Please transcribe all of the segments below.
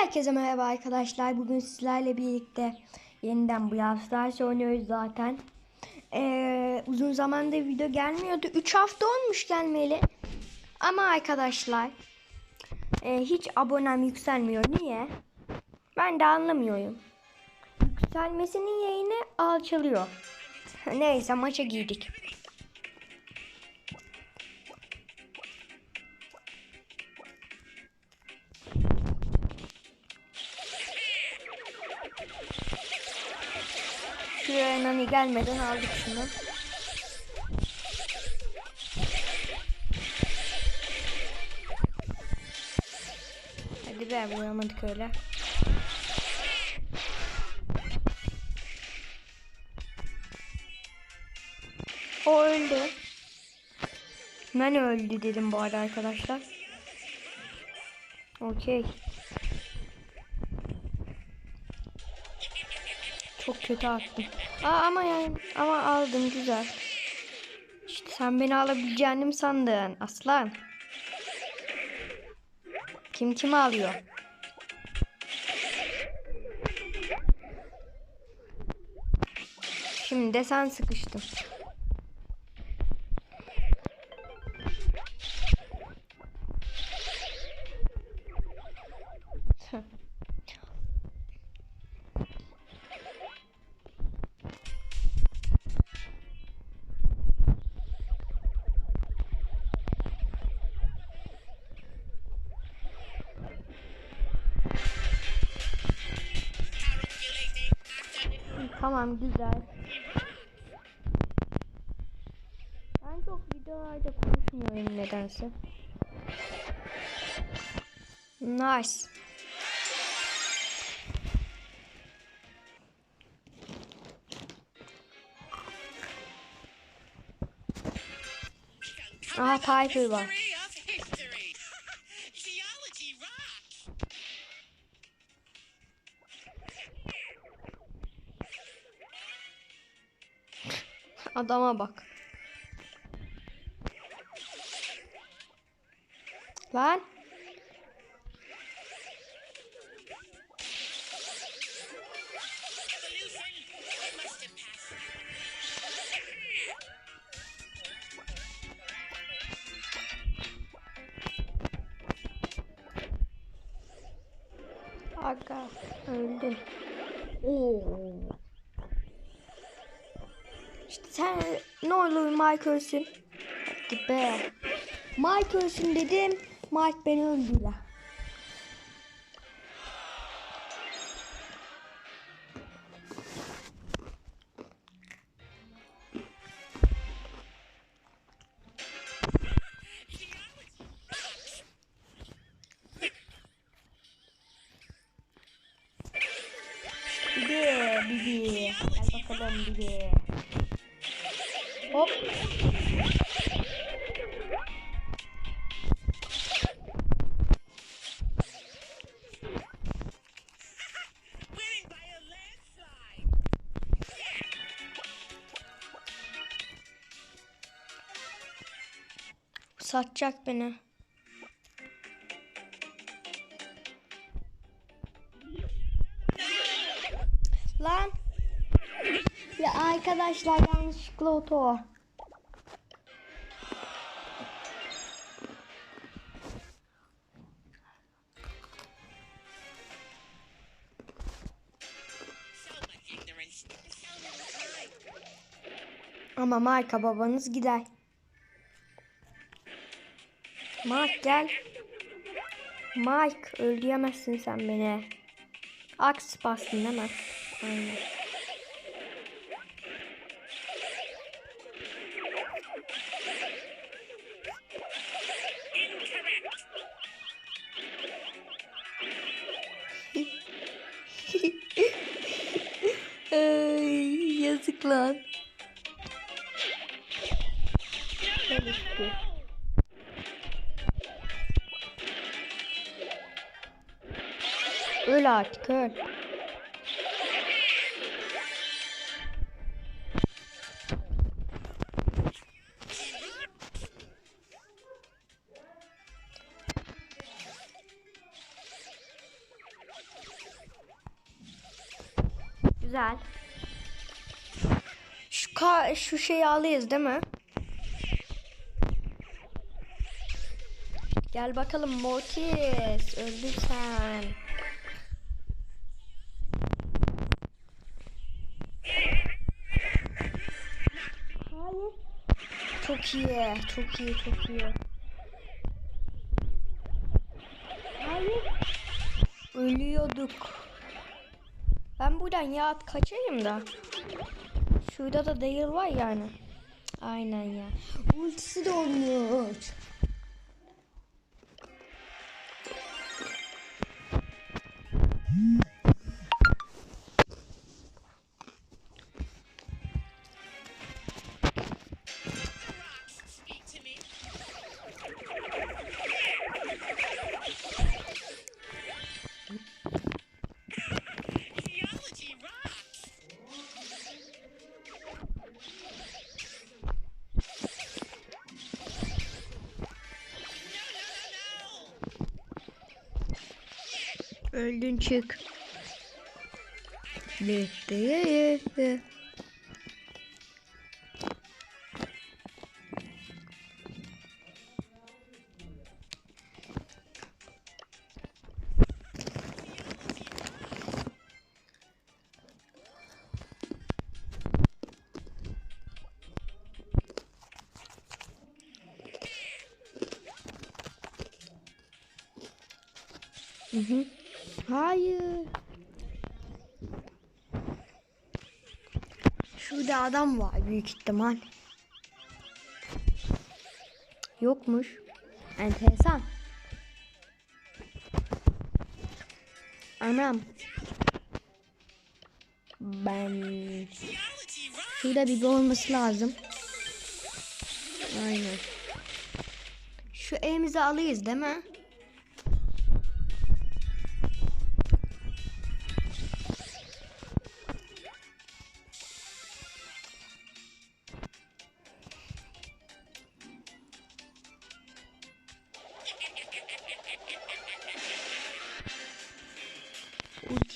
Herkese merhaba arkadaşlar. Bugün sizlerle birlikte yeniden bu Stars oynuyoruz zaten. Ee, uzun zamandır video gelmiyordu. 3 hafta olmuş gelmeyeli. Ama arkadaşlar e, hiç abonem yükselmiyor. Niye? Ben de anlamıyorum. Yükselmesinin yayını alçalıyor. Neyse maça girdik. Nani gelmeden aldık şunu. Hadi be vuramadık öyle. O öldü. Ben öldü dedim bu arada arkadaşlar. Okey. Çok kötü attım. Aa, ama yani ama aldım güzel. İşte sen beni alabileceğini mi sandın aslan? Kim kimi alıyor? Şimdi de sen sıkıştın. Tamam güzel. Ben çok videolarda konuşmuyorum nedense. Nice. Aha Piper var. Adama bak. Lan. Aga öldüm. Oo. Ne olur Mike ölsün. Hadi be. Mike ölsün dedim. Mike beni öldürdü. Bibi, bibi. Gel bakalım bibi. Hop. Satacak beni. Arkadaşlar yanlışlıkla oto. Ama marka babanız gider. Mike gel. Mike öldüremezsin sen beni. Aks bastın mi? Aynen. Ay, yazık lan. Ki. Öl artık öl. Güzel. Şu ka şu şeyi alıyız değil mi? Gel bakalım Mortis. Öldün sen. Hayır. Çok iyi. Çok iyi. Çok iyi. Hayır. Ölüyorduk. Ben buradan ya kaçayım da. Şurada da değil var yani. Aynen ya. Ultisi de olmuş. Öldün çık. Bitti. Hı. Hayır. Şurada adam var büyük ihtimal. Yokmuş. Enteresan. Anam. Ben şurada bir olması lazım. Aynen. Şu elimizi alıyız değil mi?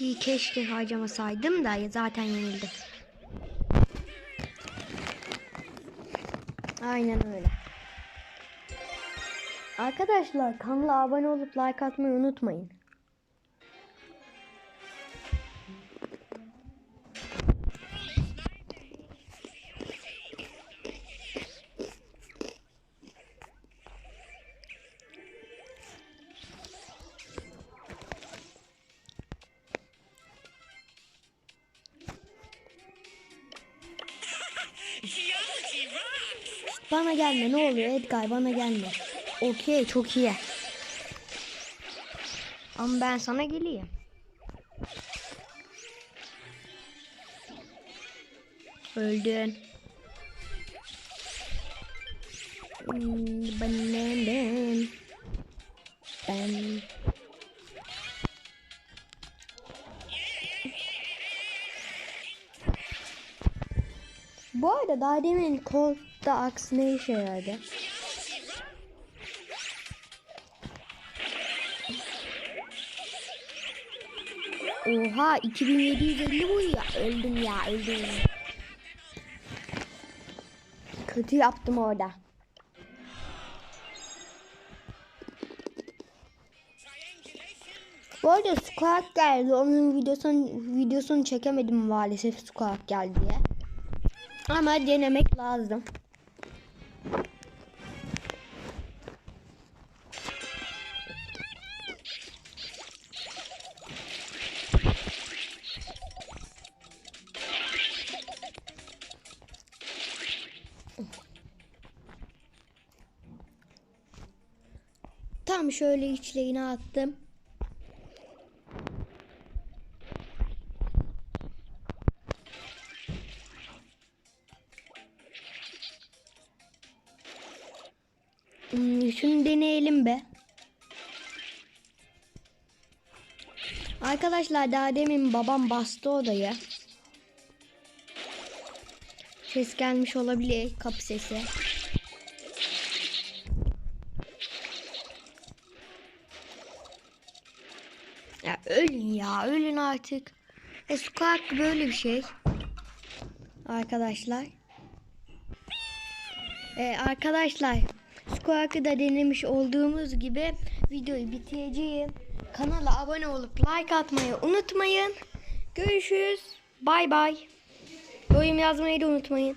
Ultiyi keşke harcamasaydım da zaten yenildim. Aynen öyle. Arkadaşlar kanala abone olup like atmayı unutmayın. Bana gelme ne oluyor Edgar bana gelme. Okey çok iyi. Ama ben sana geleyim. Öldün. Hmm, Ben ben ben Bu arada daha demin Colt'ta aks ne işe yaradı? Oha 2750 bu ya. Öldüm ya öldüm. Kötü yaptım orada. Bu arada Squawk geldi. Onun videosunu, videosunu çekemedim maalesef Squawk geldi diye. Ama denemek lazım. Tam şöyle içlerine attım. Hmm, şunu deneyelim be. Arkadaşlar daha demin babam bastı odayı. Ses gelmiş olabilir kapı sesi. Artık. E hakkı böyle bir şey. Arkadaşlar. E, arkadaşlar Suko hakkı da denemiş olduğumuz gibi videoyu bitireceğim. Kanala abone olup like atmayı unutmayın. Görüşürüz. Bay bay. Yorum yazmayı da unutmayın.